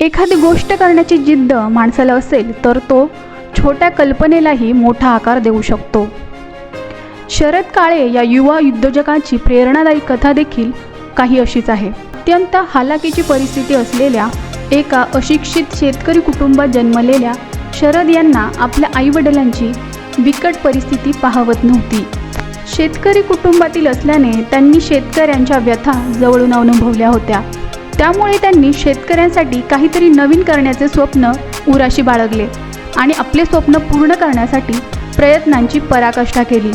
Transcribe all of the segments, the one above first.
एखादी गोष्ट करण्याची जिद्द माणसाला असेल तर तो छोट्या कल्पनेलाही मोठा आकार देऊ शकतो. शरद काळे या युवा उद्योजकांची प्रेरणादायी कथा देखील काही अशीच आहे. अत्यंत हालाकीची परिस्थिती असलेल्या एका अशिक्षित शेतकरी कुटुंबात जन्मलेल्या शरद यांना आपल्या आईवडिलांची बिकट परिस्थिती पाहवत नव्हती. शेतकरी कुटुंबातील असल्याने त्यांनी शेतकऱ्यांच्या व्यथा जवळून अनुभवल्या होत्या. त्यामुळे त्यांनी शेतकऱ्यांसाठी काहीतरी नवीन करण्याचे स्वप्न उराशी बाळगले आणि आपले स्वप्न पूर्ण करण्यासाठी प्रयत्नांची पराकाष्ठा केली.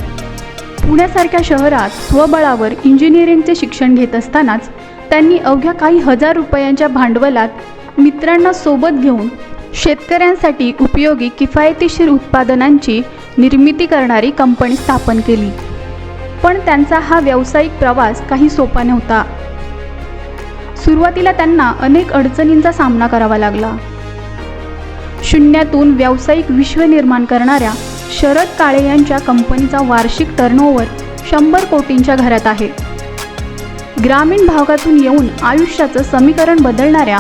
पुण्यासारख्या शहरात स्वबळावर इंजिनिअरिंगचे शिक्षण घेत असतानाच त्यांनी अवघ्या काही हजार रुपयांच्या भांडवलात मित्रांना सोबत घेऊन शेतकऱ्यांसाठी उपयोगी किफायतीशीर उत्पादनांची निर्मिती करणारी कंपनी स्थापन केली. पण त्यांचा हा व्यावसायिक प्रवास काही सोपा नव्हता. सुरुवातीला त्यांना अनेक अडचणींचा सामना करावा लागला. शून्यातून व्यावसायिक विश्व निर्माण करणाऱ्या शरद काळे यांच्या कंपनीचा वार्षिक टर्नओव्हर शंभर कोटींच्या घरात आहे. ग्रामीण भागातून येऊन आयुष्याचं समीकरण बदलणाऱ्या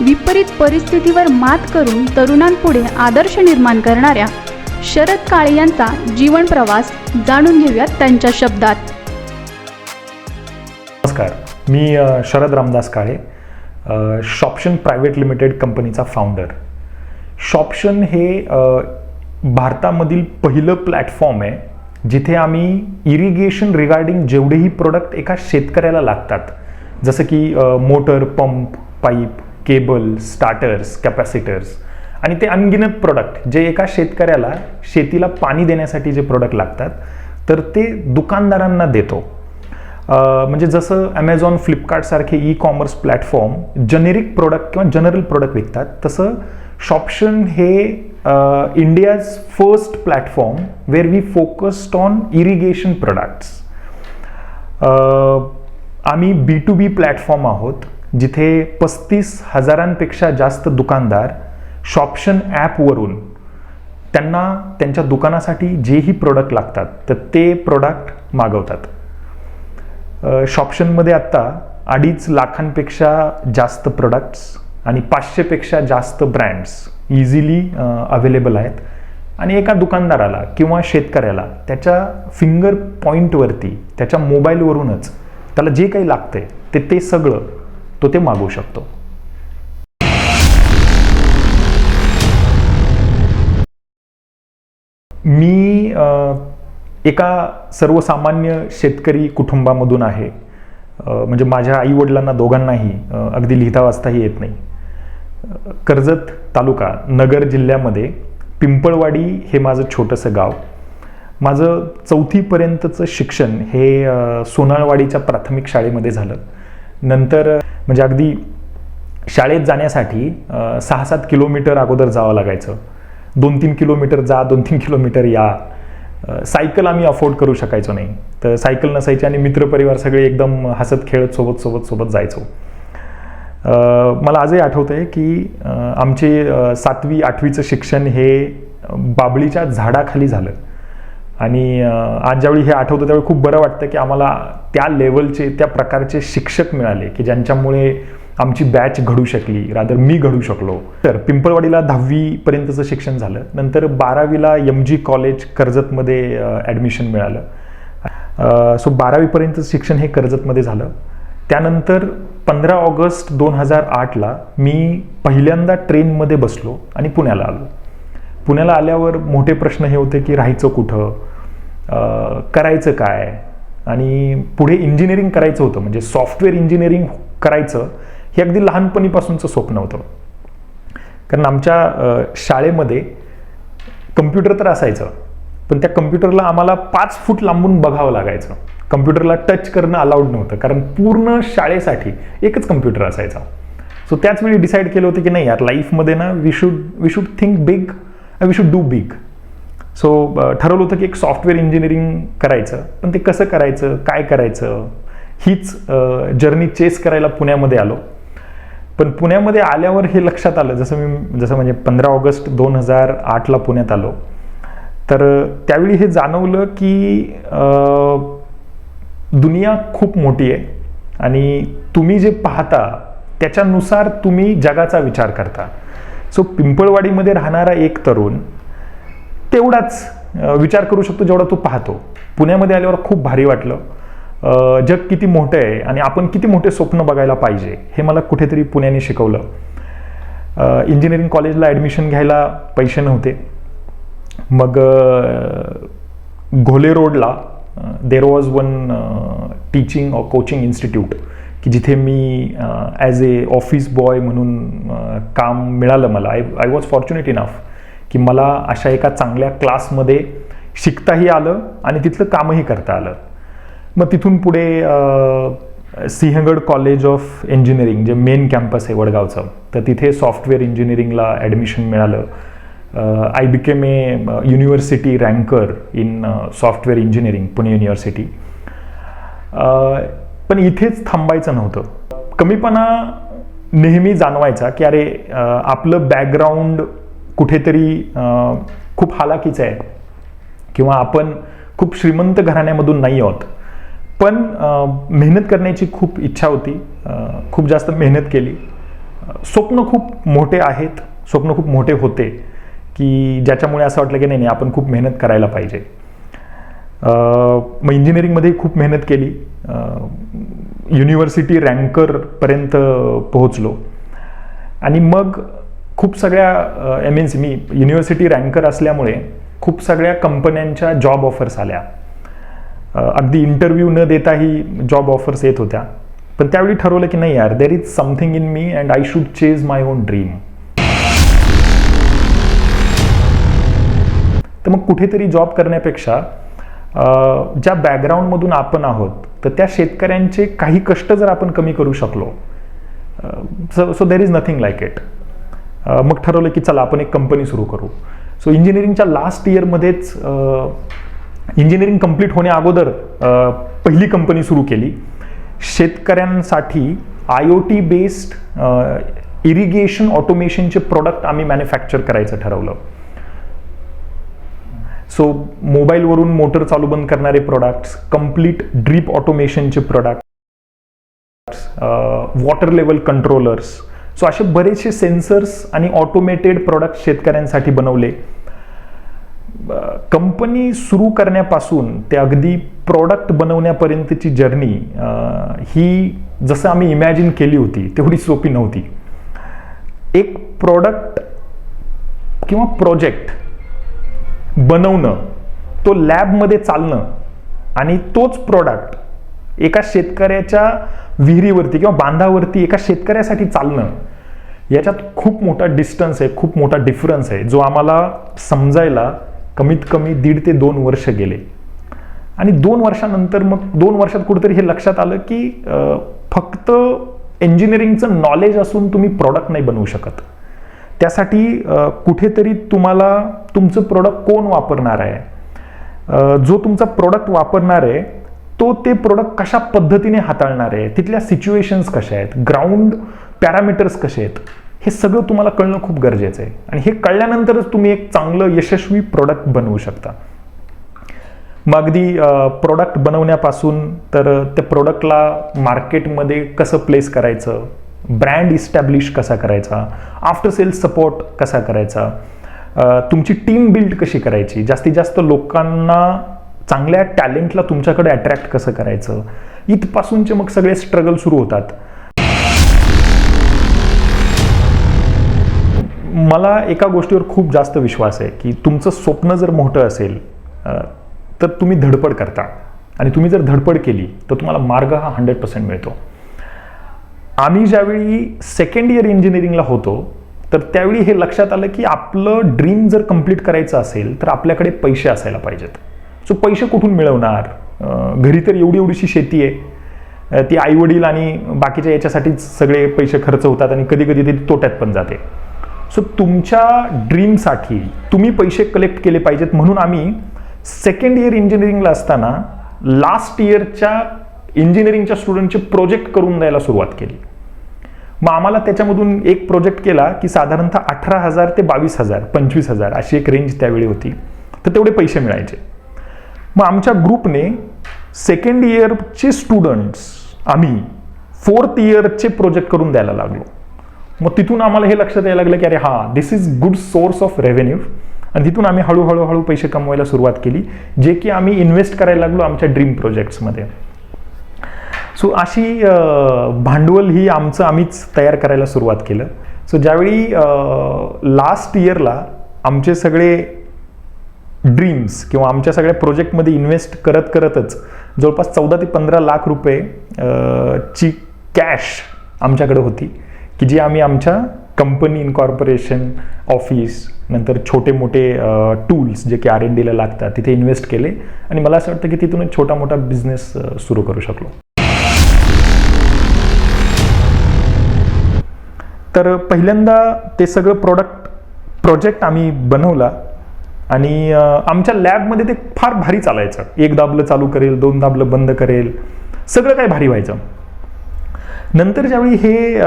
विपरीत परिस्थितीवर मात करून तरुणांपुढे आदर्श निर्माण करणाऱ्या शरद काळे यांचा जीवन प्रवास जाणून घेऊयात त्यांच्या शब्दात. मी शरद रामदास काळे शॉप्शन प्रायव्हेट लिमिटेड कंपनीचा फाउंडर शॉप्शन हे भारतामधील पहिलं प्लॅटफॉर्म आहे जिथे आम्ही इरिगेशन रिगार्डिंग जेवढेही प्रोडक्ट एका शेतकऱ्याला लागतात. जसं की motor pump pipe cable starters capacitors आणि ते अनगिनत प्रोडक्ट जे एका शेतकऱ्याला शेतीला पाणी देण्यासाठी जे प्रोडक्ट लागतात तर ते दुकानदारांना देतो. म्हणजे जसं Amazon फ्लिपकार्टसारखे e commerce platform generic product किंवा जनरल प्रोडक्ट विकतात तसं शॉप्शन हे India's first platform where we focused on irrigation products आम्ही बी टू बी प्लॅटफॉर्म आहोत जिथे पस्तीस हजारांपेक्षा जास्त दुकानदार शॉप्शन ॲपवरून त्यांना त्यांच्या दुकानासाठी जेही प्रोडक्ट लागतात तर ते प्रोडक्ट मागवतात. शॉप्शनमध्ये आत्ता अडीच लाखांपेक्षा जास्त प्रोडक्ट्स आणि पाचशेपेक्षा जास्त ब्रँड्स इझिली अवेलेबल आहेत. आणि एका दुकानदाराला किंवा शेतकऱ्याला त्याच्या फिंगर पॉईंटवरती त्याच्या मोबाईलवरूनच त्याला जे काही लागतंय ते ते सगळं तो ते मागवू शकतो. मी एका सर्वसामान्य शेतकरी कुटुंबामधून आहे. म्हणजे माझ्या आईवडिलांना दोघांनाही अगदी लिहिता वाचताही येत नाही. कर्जत तालुका नगर जिल्ह्यामध्ये पिंपळवाडी हे माझं छोटंसं गाव. माझं चौथीपर्यंतचं शिक्षण हे सोनाळवाडीच्या प्राथमिक शाळेमध्ये झालं. नंतर म्हणजे अगदी शाळेत जाण्यासाठी सहा सात किलोमीटर अगोदर जावं लागायचं. दोन तीन किलोमीटर जा दोन तीन किलोमीटर या. सायकल आम्ही अफोर्ड करू शकायचो नाही. तर सायकल नसायची आणि मित्रपरिवार सगळे एकदम हसत खेळत सोबत सोबत सोबत जायचो. मला आजही आठवतं आहे की आमचे सातवी आठवीचं शिक्षण हे बाबळीच्या झाडाखाली झालं. आणि आज ज्यावेळी हे आठवतं त्यावेळी खूप बरं वाटतं की आम्हाला त्या लेवलचे त्या प्रकारचे शिक्षक मिळाले की ज्यांच्यामुळे आमची बॅच घडू शकली रादर मी घडू शकलो. तर पिंपळवाडीला दहावीपर्यंतचं शिक्षण झालं. नंतर बारावीला एम जी कॉलेज कर्जतमध्ये ॲडमिशन मिळालं. सो बारावीपर्यंतचं शिक्षण हे कर्जतमध्ये झालं. त्यानंतर पंधरा ऑगस्ट दोन हजार आठला मी पहिल्यांदा ट्रेनमध्ये बसलो आणि पुण्याला आलो. पुण्याला आल्यावर मोठे प्रश्न हे होते की राहायचं कुठं? करायचं काय? आणि पुढे इंजिनिअरिंग करायचं होतं. म्हणजे सॉफ्टवेअर इंजिनिअरिंग करायचं. हे अगदी लहानपणीपासूनचं स्वप्न होतं. कारण आमच्या शाळेमध्ये कम्प्युटर तर असायचं पण त्या कम्प्युटरला आम्हाला पाच फूट लांबून बघावं लागायचं. कम्प्युटरला टच करणं अलाउड नव्हतं कारण पूर्ण शाळेसाठी एकच कम्प्युटर असायचा. सो त्याच वेळी डिसाईड केलं होतं की नाही यार लाईफमध्ये ना we should we should think big we should do big so ठरवलं होतं की एक सॉफ्टवेअर इंजिनिअरिंग करायचं पण ते कसं करायचं काय करायचं हीच जर्नी चेस करायला पुण्यामध्ये आलो. पण पुण्यामध्ये आल्यावर हे लक्षात आलं. जसं मी जसं म्हणजे पंधरा ऑगस्ट दोन हजार आठला पुण्यात आलो. तर त्यावेळी हे जाणवलं की दुनिया खूप मोठी आहे. आणि तुम्ही जे पाहता त्याच्यानुसार तुम्ही जगाचा विचार करता. सो पिंपळवाडीमध्ये राहणारा एक तरुण तेवढाच विचार करू शकतो जेवढा तो पाहतो. पुण्यामध्ये आल्यावर खूप भारी वाटलं. जग किती मोठं आहे आणि आपण किती मोठे स्वप्न बघायला पाहिजे हे मला कुठेतरी पुण्याने शिकवलं. इंजिनिअरिंग कॉलेजला ॲडमिशन घ्यायला पैसे नव्हते. मग घोले रोडला there was one teaching or coaching institute की जिथे मी ॲज ए ऑफिस बॉय म्हणून काम मिळालं मला. I I was fortunate enough की मला अशा एका चांगल्या क्लासमध्ये शिकताही आलं आणि तिथलं कामही करता आलं. मग तिथून पुढे सिंहगड कॉलेज ऑफ इंजिनिअरिंग जे मेन कॅम्पस आहे वडगावचं तर तिथे सॉफ्टवेअर इंजिनिअरिंगला ॲडमिशन मिळालं. I became a university ranker in software engineering Pune University पण इथेच थांबायचं नव्हतं. कमीपणा नेहमी जाणवायचा की अरे आपलं बॅकग्राऊंड कुठेतरी खूप हालाकीचं आहे. किंवा आपण खूप श्रीमंत घराण्यामधून नाही आहोत. पण मेहनत करण्याची खूप इच्छा होती. खूप जास्त मेहनत केली. स्वप्न खूप मोठे आहेत. स्वप्न खूप मोठे होते की ज्याच्यामुळे असं वाटलं की नाही नाही आपण खूप मेहनत करायला पाहिजे. मग इंजिनिअरिंगमध्ये खूप मेहनत केली. युनिव्हर्सिटी रँकरपर्यंत पोहोचलो. आणि मग खूप सगळ्या एम एन सी मी युनिव्हर्सिटी रँकर असल्यामुळे खूप सगळ्या कंपन्यांच्या जॉब ऑफर्स आल्या. अगदी इंटरव्ह्यू न देताही जॉब ऑफर्स येत होत्या. पण त्यावेळी ठरवलं की नाही यार there is something in me and I should chase my own dream तर मग कुठेतरी जॉब करण्यापेक्षा ज्या बॅकग्राऊंडमधून आपण आहोत तर त्या शेतकऱ्यांचे काही कष्ट जर आपण कमी करू शकलो so so there is nothing like it मग ठरवलं की चला आपण एक कंपनी सुरू करू. सो इंजिनिअरिंगच्या लास्ट इयरमध्येच इंजिनिअरिंग कंप्लीट होण्या अगोदर पहिली कंपनी सुरू केली. शेतकऱ्यांसाठी I O T based irrigation ऑटोमेशनचे product आम्ही मॅन्युफॅक्चर करायचं ठरवलं. सो मोबाईलवरून मोटर चालू बंद करणारे products complete drip ऑटोमेशनचे product water level controllers so असे बरेचसे सेन्सर्स आणि ऑटोमेटेड प्रोडक्ट शेतकऱ्यांसाठी बनवले. कंपनी सुरू करण्यापासून ते अगदी प्रॉडक्ट बनवण्यापर्यंतची जर्नी ही जसं आम्ही इमॅजिन केली होती तेवढी सोपी नव्हती. एक प्रॉडक्ट किंवा प्रोजेक्ट बनवणं तो लॅबमध्ये चालणं आणि तोच प्रॉडक्ट एका शेतकऱ्याच्या विहिरीवरती किंवा बांधावरती एका शेतकऱ्यासाठी चालणं याच्यात खूप मोठा डिस्टन्स आहे खूप मोठा डिफरन्स आहे जो आम्हाला समजायला कमीत कमी दीड ते दोन वर्ष गेले. आणि दोन वर्षानंतर मग दोन वर्षात कुठेतरी हे लक्षात आलं की फक्त इंजिनिअरिंगचं नॉलेज असून तुम्ही प्रॉडक्ट नाही बनवू शकत. त्यासाठी कुठेतरी तुम्हाला तुमचं प्रोडक्ट कोण वापरणार आहे? जो तुमचा प्रोडक्ट वापरणार आहे तो ते प्रोडक्ट कशा पद्धतीने हाताळणार आहे? तिथल्या सिच्युएशन्स कशा आहेत? ग्राउंड पॅरामीटर्स कसे आहेत? हे सगळं तुम्हाला कळणं खूप गरजेचं आहे. आणि हे कळल्यानंतरच तुम्ही एक चांगलं यशस्वी प्रोडक्ट बनवू शकता. मग अगदी प्रोडक्ट बनवण्यापासून तर त्या प्रोडक्टला मार्केटमध्ये कसं प्लेस करायचं? ब्रँड इस्टॅब्लिश कसा करायचा? आफ्टर सेल सपोर्ट कसा करायचा? तुमची टीम बिल्ड कशी करायची? जास्तीत जास्त लोकांना चांगल्या टॅलेंटला तुमच्याकडे अट्रॅक्ट कसं करायचं? इथपासूनचे मग सगळे स्ट्रगल सुरू होतात. मला एका गोष्टीवर खूप जास्त विश्वास आहे की तुमचं स्वप्न जर मोठं असेल तर तुम्ही धडपड करता. आणि तुम्ही जर धडपड केली तर तुम्हाला मार्ग हा हंड्रेड पर्सेंट मिळतो. आम्ही ज्यावेळी सेकंड इयर इंजिनिअरिंगला होतो तर त्यावेळी हे लक्षात आलं की आपलं ड्रीम जर कंप्लीट करायचं असेल तर आपल्याकडे पैसे असायला पाहिजेत. सो पैसे कुठून मिळवणार? घरी तर एवढी एवढीशी शेती आहे. ती आईवडील आणि बाकीच्या याच्यासाठीच सगळे पैसे खर्च होतात आणि कधी कधी ते तोट्यात पण जाते. सो तुमच्या ड्रीमसाठी तुम्ही पैसे कलेक्ट केले पाहिजेत म्हणून आम्ही सेकंड इयर इंजिनिअरिंगला असताना लास्ट इयरच्या इंजिनिअरिंगच्या स्टुडंटचे प्रोजेक्ट करून द्यायला सुरुवात केली. मग आम्हाला त्याच्यामधून एक प्रोजेक्ट केला की साधारणतः अठरा हजार ते बावीस हजार पंचवीस हजार अशी एक रेंज त्यावेळी होती. तर तेवढे पैसे मिळायचे. मग आमच्या ग्रुपने सेकंड इयरचे स्टुडंट्स आम्ही फोर्थ इयरचे प्रोजेक्ट करून द्यायला लागलो. मग तिथून आम्हाला हे लक्षात यायला लागलं की अरे हां this is good source of revenue आणि तिथून आम्ही हळूहळू हळू पैसे कमवायला सुरुवात केली जे की आम्ही इन्व्हेस्ट करायला लागलो आमच्या ड्रीम प्रोजेक्ट्समध्ये सो अशी भांडवल ही आमचं आम्हीच तयार करायला सुरुवात केलं. सो ज्यावेळी लास्ट इयरला आमचे सगळे ड्रीम्स किंवा आमच्या सगळ्या प्रोजेक्टमध्ये इन्व्हेस्ट करत करतच जवळपास चौदा ते पंधरा लाख रुपये ची कॅश आमच्याकडे होती. की जी आम्ही आमच्या कंपनी इनकॉर्पोरेशन ऑफिस नंतर छोटे मोठे टूल्स जे की आर एन डीला लागतात तिथे इन्व्हेस्ट केले. आणि मला असं वाटतं की तिथून एक छोटा मोठा बिझनेस सुरू करू शकलो. तर पहिल्यांदा ते सगळं प्रोडक्ट प्रोजेक्ट आम्ही बनवला. आणि आमच्या लॅबमध्ये ते फार भारी चालायचं. एक दाबलं चालू करेल दोन दाबलं बंद करेल. सगळं काही भारी व्हायचं. नंतर ज्यावेळी हे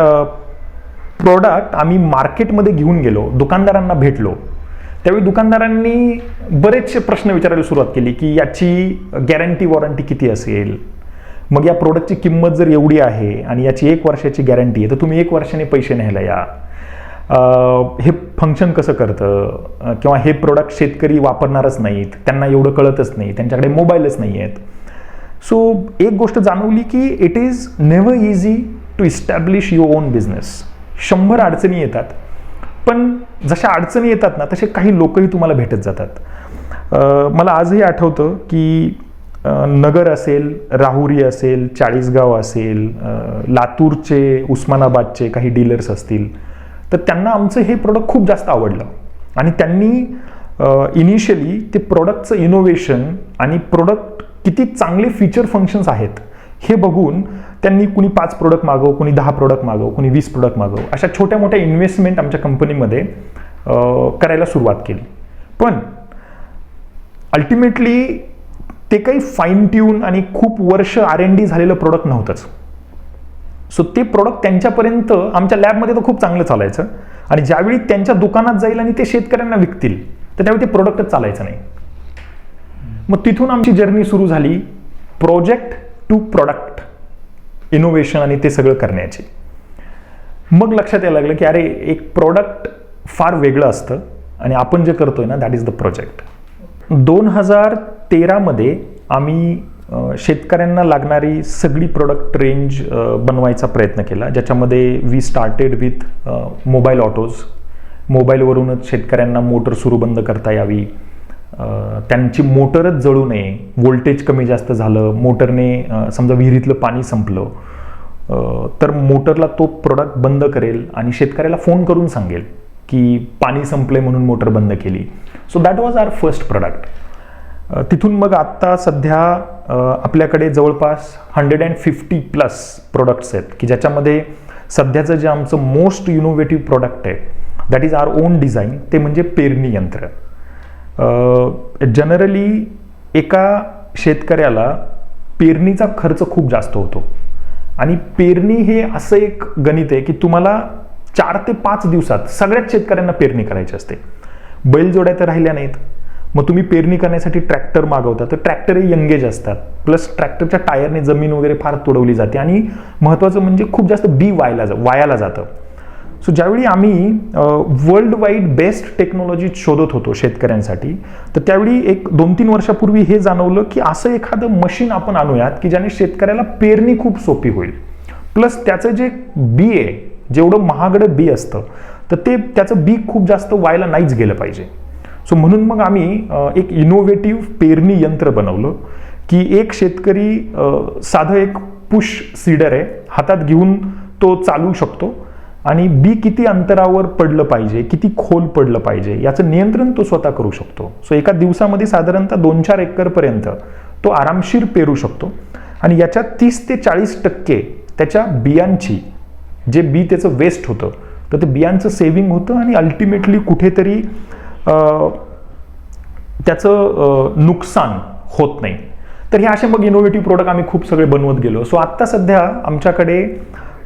प्रोडक्ट आम्ही मार्केटमध्ये घेऊन गेलो दुकानदारांना भेटलो. त्यावेळी दुकानदारांनी बरेचसे प्रश्न विचारायला सुरुवात केली की याची गॅरंटी वॉरंटी किती असेल? मग या प्रोडक्टची किंमत जर एवढी आहे आणि याची एक वर्षाची गॅरंटी आहे तर तुम्ही एक वर्षाने पैसे न्यायला या. हे फंक्शन कसं करतं? किंवा हे प्रोडक्ट शेतकरी वापरणारच नाहीत त्यांना एवढं कळतच नाही त्यांच्याकडे मोबाईलच नाही आहेत. सो एक गोष्ट जाणवली की it is never easy to establish your own business शंभर अडचणी येतात. पण जशा अडचणी येतात ना तसे काही लोकही तुम्हाला भेटत जातात. मला आजही आठवतं की नगर असेल राहुरी असेल चाळीसगाव असेल लातूरचे उस्मानाबादचे काही डीलर्स असतील तर त्यांना आमचं हे प्रोडक्ट खूप जास्त आवडलं. आणि त्यांनी इनिशियली ते प्रोडक्टचं इनोव्हेशन आणि प्रोडक्ट किती चांगले फीचर फंक्शन्स आहेत हे बघून त्यांनी कुणी पाच प्रोडक्ट मागव कुणी दहा प्रोडक्ट मागव कुणी वीस प्रोडक्ट मागव अशा छोट्या मोठ्या इन्व्हेस्टमेंट आमच्या कंपनीमध्ये करायला सुरुवात केली. पण अल्टिमेटली ते काही फाईन ट्यून आणि खूप वर्ष आर एन डी झालेलं प्रोडक्ट नव्हतंच. सो ते प्रोडक्ट त्यांच्यापर्यंत आमच्या लॅबमध्ये तर खूप चांगलं चालायचं आणि ज्यावेळी त्यांच्या दुकानात जाईल आणि ते शेतकऱ्यांना विकतील तर त्यावेळी ते प्रोडक्टच चालायचं नाही. मग तिथून आमची जर्नी सुरू झाली. प्रोजेक्ट टू प्रोडक्ट इनोव्हेशन आणि ते सगळं करण्याची. मग लक्षात यायला लागलं की अरे एक प्रॉडक्ट फार वेगळं असतं आणि आपण जे करतोय ना दॅट इज द प्रोजेक्ट दोन हजार तेरामध्ये आम्ही शेतकऱ्यांना लागणारी सगळी प्रोडक्ट रेंज बनवायचा प्रयत्न केला ज्याच्यामध्ये we started with mobile autos मोबाईलवरूनच शेतकऱ्यांना मोटर सुरू बंद करता यावी. त्यांची मोटरच जळू नये. व्होल्टेज कमी जास्त झालं मोटरने समजा विहिरीतलं पाणी संपलं तर मोटरला तो प्रोडक्ट बंद करेल आणि शेतकऱ्याला फोन करून सांगेल की पाणी संपले म्हणून मोटर बंद केली. So that was our first product तिथून मग आत्ता सध्या आपल्याकडे जवळपास hundred and fifty plus products आहेत की ज्याच्यामध्ये सध्याचं जे आमचं मोस्ट इनोव्हेटिव्ह प्रोडक्ट आहे that is our own design ते म्हणजे पेरणी यंत्र. जनरली एका शेतकऱ्याला पेरणीचा खर्च खूप जास्त होतो. आणि पेरणी हे असं एक गणित आहे की तुम्हाला चार ते पाच दिवसात सगळ्याच शेतकऱ्यांना पेरणी करायची असते. बैलजोड्या तर राहिल्या नाहीत. मग तुम्ही पेरणी करण्यासाठी ट्रॅक्टर मागवता तर ट्रॅक्टरही यंगेज असतात. प्लस ट्रॅक्टरच्या टायरने जमीन वगैरे फार तुडवली जाते आणि महत्त्वाचं म्हणजे खूप जास्त बी वायला जा वायाला जातं. सो ज्यावेळी आम्ही वर्ल्ड वाईड बेस्ट टेक्नॉलॉजी शोधत होतो शेतकऱ्यांसाठी तर त्यावेळी एक दोन तीन वर्षापूर्वी हे जाणवलं की असं एखादं मशीन आपण आणूयात की ज्याने शेतकऱ्याला पेरणी खूप सोपी होईल. प्लस त्याचं जे बी आहे जेवढं महागडं बी असतं तर ते त्याचं बी खूप जास्त व्हायला नाहीच गेलं पाहिजे. सो म्हणून मग आम्ही एक इनोव्हेटिव्ह पेरणी यंत्र बनवलं की एक शेतकरी साधं एक पुश सीडर आहे हातात घेऊन तो चालू शकतो. आणि बी किती अंतरावर पडलं पाहिजे किती खोल पडलं पाहिजे याचं नियंत्रण तो स्वतः करू शकतो. सो एका दिवसामध्ये साधारणतः दोन चार एकरपर्यंत तो आरामशीर पेरू शकतो. आणि याच्या तीस ते चाळीस टक्के त्याच्या बियांची जे बी त्याचं वेस्ट होतं तर ते बियांचं सेव्हिंग होतं आणि अल्टिमेटली कुठेतरी त्याचं नुकसान होत नाही. तर हे असे मग इनोव्हेटिव्ह प्रोडक्ट आम्ही खूप सगळे बनवत गेलो. सो आत्ता सध्या आमच्याकडे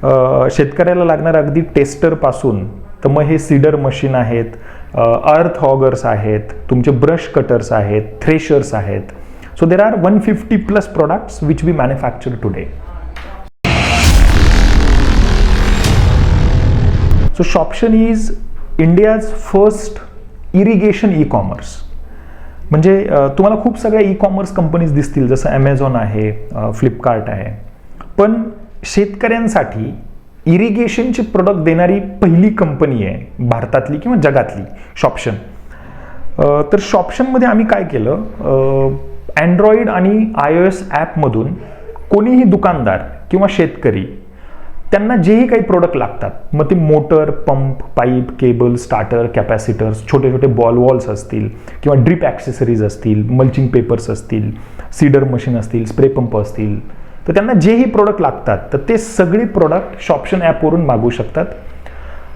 शेतकऱ्याला लागणार अगदी टेस्टरपासून तर मग हे सीडर मशीन आहेत अर्थ हॉगर्स आहेत तुमचे ब्रश कटर्स आहेत थ्रेशर्स आहेत. So there are one fifty plus products which we manufacture today so Shopshan is India's first irrigation e commerce म्हणजे तुम्हाला खूप सगळ्या ई कॉमर्स कंपनीज दिसतील जसं ॲमेझॉन आहे फ्लिपकार्ट आहे. पण शेतकऱ्यांसाठी इरिगेशनचे प्रोडक्ट देणारी पहिली कंपनी आहे भारतातली किंवा जगातली शॉप्शन तर शॉप्शनमध्ये आम्ही काय केलं? अँड्रॉइड आणि आय ओ एस ॲपमधून कोणीही दुकानदार किंवा शेतकरी त्यांना जेही काही प्रोडक्ट लागतात मग ते motor pump pipe cable starter capacitors छोटे छोटे बॉल वॉल्स असतील किंवा ड्रिप ॲक्सेसरीज असतील मल्चिंग पेपर्स असतील सीडर मशीन असतील स्प्रे पंप असतील तर त्यांना जेही प्रोडक्ट लागतात तर ते सगळे प्रोडक्ट शॉप्शन ॲपवरून मागवू शकतात.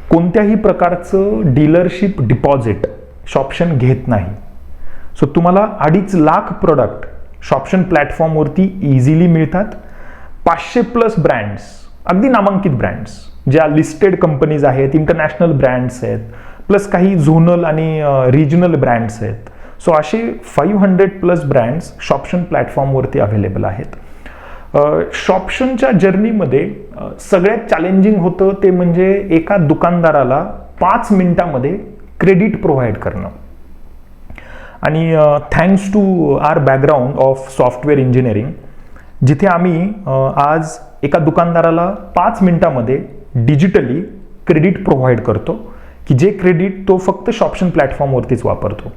कोणत्याही प्रकारचं डीलरशिप डिपॉझिट शॉप्शन घेत नाही. सो तुम्हाला अडीच लाख प्रोडक्ट शॉप्शन प्लॅटफॉर्मवरती इझिली मिळतात. पाचशे प्लस ब्रँड्स अगदी नामांकित ब्रँड्स ज्या लिस्टेड कंपनीज आहेत इंटरनॅशनल ब्रँड्स आहेत प्लस काही झोनल आणि रिजनल ब्रँड्स आहेत. सो असे five hundred plus brands Shopshan प्लॅटफॉर्मवरती अवेलेबल आहेत. शॉप्शनच्या जर्नीमध्ये सगळ्यात चॅलेंजिंग होतं ते म्हणजे एका दुकानदाराला पाच मिनिटामध्ये क्रेडिट प्रोव्हाइड करणं. आणि thanks to our background of software engineering जिथे आम्ही आज एका दुकानदाराला पाच मिनिटामध्ये डिजिटली क्रेडिट प्रोव्हाइड करतो की जे क्रेडिट तो फक्त शॉप्शन प्लॅटफॉर्मवरतीच वापरतो.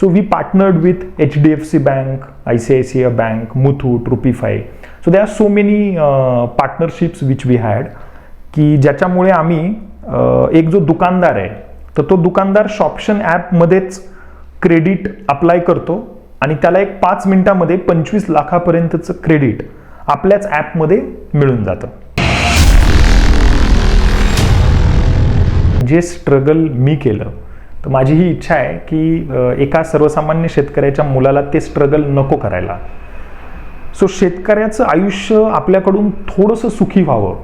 So we partnered with H D F C bank I C I C I bank Muthoot Rupeefy so they are so many partnerships which we had की ज्याच्यामुळे आम्ही uh, एक जो दुकानदार आहे तर तो दुकानदार शॉप्शन ॲपमध्येच क्रेडिट अप्लाय करतो आणि त्याला एक पाच मिनिटामध्ये पंचवीस लाखापर्यंतचं क्रेडिट आपल्याच ॲपमध्ये मिळून जातं. जे स्ट्रगल मी केलं तर माझी ही इच्छा आहे की एका सर्वसामान्य शेतकऱ्याच्या मुलाला ते स्ट्रगल नको करायला. सो शेतकऱ्याचं आयुष्य आपल्याकडून थोडंसं सुखी व्हावं.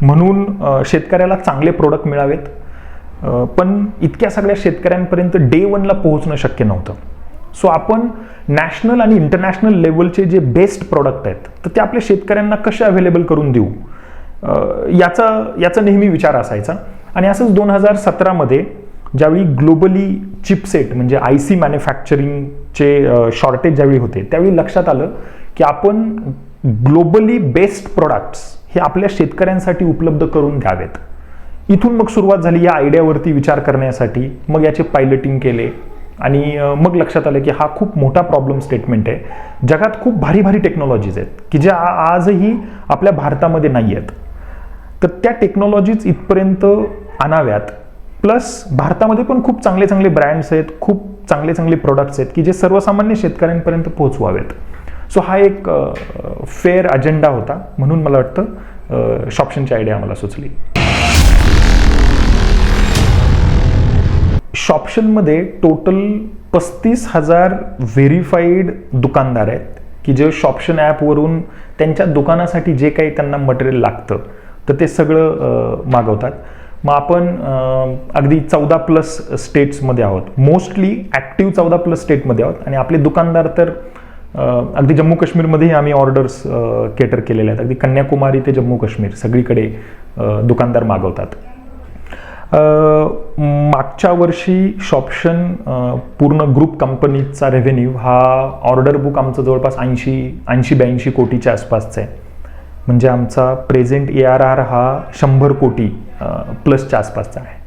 म्हणून शेतकऱ्याला चांगले प्रोडक्ट मिळावेत. पण इतक्या सगळ्या शेतकऱ्यांपर्यंत डे वनला पोहोचणं शक्य नव्हतं. सो आपण नॅशनल आणि इंटरनॅशनल लेवलचे जे बेस्ट प्रोडक्ट आहेत तर ते आपल्या शेतकऱ्यांना कसे अवेलेबल करून देऊ? याचा याचा नेहमी विचार असायचा. आणि असंच दोन हजार सतरामध्ये ज्यावेळी ग्लोबली चिपसेट म्हणजे आय सी मॅन्युफॅक्चरिंगचे शॉर्टेज ज्यावेळी होते त्यावेळी लक्षात आलं की आपण ग्लोबली बेस्ट प्रोडक्ट्स हे आपल्या शेतकऱ्यांसाठी उपलब्ध करून द्यावेत इथून मग सुरुवात झाली या आयडियावरती विचार करण्यासाठी. मग याचे पायलटिंग केले आणि मग लक्षात आलं की हा खूप मोठा प्रॉब्लेम स्टेटमेंट आहे. जगात खूप भारी भारी टेक्नॉलॉजीज आहेत की ज्या आजही आपल्या भारतामध्ये नाही आहेत तर त्या टेक्नॉलॉजीज इथपर्यंत आणाव्यात. प्लस भारतामध्ये पण खूप चांगले चांगले ब्रँड्स आहेत खूप चांगले चांगले प्रोडक्ट्स आहेत की जे सर्वसामान्य शेतकऱ्यांपर्यंत पोहोचवावेत. सो हा एक फेअर अजेंडा होता म्हणून मला वाटतं शॉप्शनची आयडिया मला सुचली. शॉप्शनमध्ये टोटल पस्तीस हजार व्हेरीफाईड दुकानदार आहेत की जे शॉप्शन ॲपवरून त्यांच्या दुकानासाठी जे काही त्यांना मटेरियल लागतं तर ते सगळं मागवतात. मग आपण अगदी चौदा प्लस स्टेट्समध्ये आहोत. मोस्टली ॲक्टिव्ह चौदा प्लस स्टेटमध्ये आहोत. आणि आपले दुकानदार तर अगदी जम्मू काश्मीरमध्येही आम्ही ऑर्डर्स केटर केलेले आहेत. अगदी कन्याकुमारी ते जम्मू काश्मीर सगळीकडे दुकानदार मागवतात. मागच्या वर्षी शॉप्शन पूर्ण ग्रुप कंपनीचा रेव्हेन्यू हा ऑर्डर बुक आमचं जवळपास ऐंशी ऐंशी ब्याऐंशी कोटीच्या आसपासचा आहे. म्हणजे आमचा प्रेझेंट ए आर आर हा शंभर कोटी प्लसच्या आसपासचा आहे.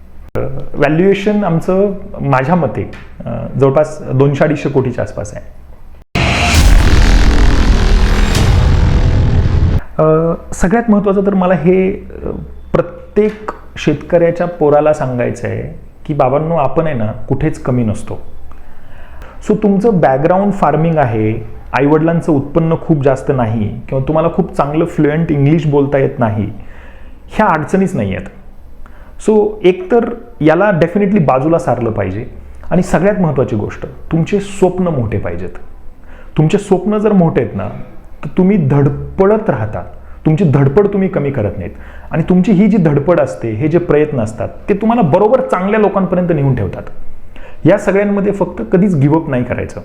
व्हॅल्युएशन आमचं माझ्या मते जवळपास दोनशे अडीचशे कोटीच्या आसपास आहे. सगळ्यात महत्त्वाचं तर मला हे प्रत्येक शेतकऱ्याच्या पोराला सांगायचं आहे की बाबांनो आपण आहे ना कुठेच कमी नसतो. सो तुमचं बॅकग्राऊंड फार्मिंग आहे आईवडिलांचं उत्पन्न खूप जास्त नाही किंवा तुम्हाला खूप चांगलं फ्लुएंट इंग्लिश बोलता येत नाही ह्या अडचणीच नाही आहेत सो एकतर याला डेफिनेटली बाजूला सारलं पाहिजे. आणि सगळ्यात महत्त्वाची गोष्ट तुमचे स्वप्न मोठे पाहिजेत. तुमचे स्वप्न जर मोठे आहेत ना तर तुम्ही धडपडत राहता तुमची धडपड तुम्ही कमी करत नाहीत. आणि तुमची ही जी धडपड असते हे जे प्रयत्न असतात ते तुम्हाला बरोबर चांगल्या लोकांपर्यंत नेऊन ठेवतात. या सगळ्यांमध्ये फक्त कधीच गिवअप नाही करायचं.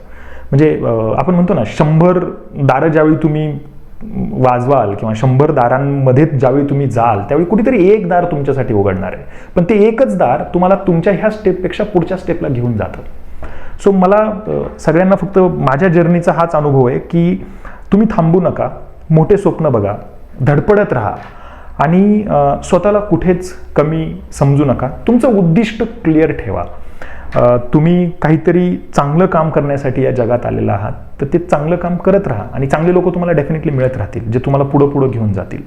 म्हणजे आपण म्हणतो ना शंभर दारं ज्यावेळी तुम्ही वाजवाल किंवा शंभर दारांमध्ये ज्यावेळी तुम्ही जाल त्यावेळी कुठेतरी एक दार तुमच्यासाठी उघडणार आहे. पण ते एकच दार तुम्हाला तुमच्या ह्या स्टेपपेक्षा पुढच्या स्टेपला घेऊन जातं. सो मला सगळ्यांना फक्त माझ्या जर्नीचा हाच अनुभव आहे की तुम्ही थांबू नका मोठे स्वप्न बघा धडपडत राहा आणि स्वतःला कुठेच कमी समजू नका. तुमचं उद्दिष्ट क्लिअर ठेवा. तुम्ही काहीतरी चांगलं काम करण्यासाठी या जगात आलेला आहात तर ते चांगलं काम करत राहा. आणि चांगले लोक तुम्हाला डेफिनेटली मिळत राहतील जे तुम्हाला पुढं पुढं घेऊन जातील.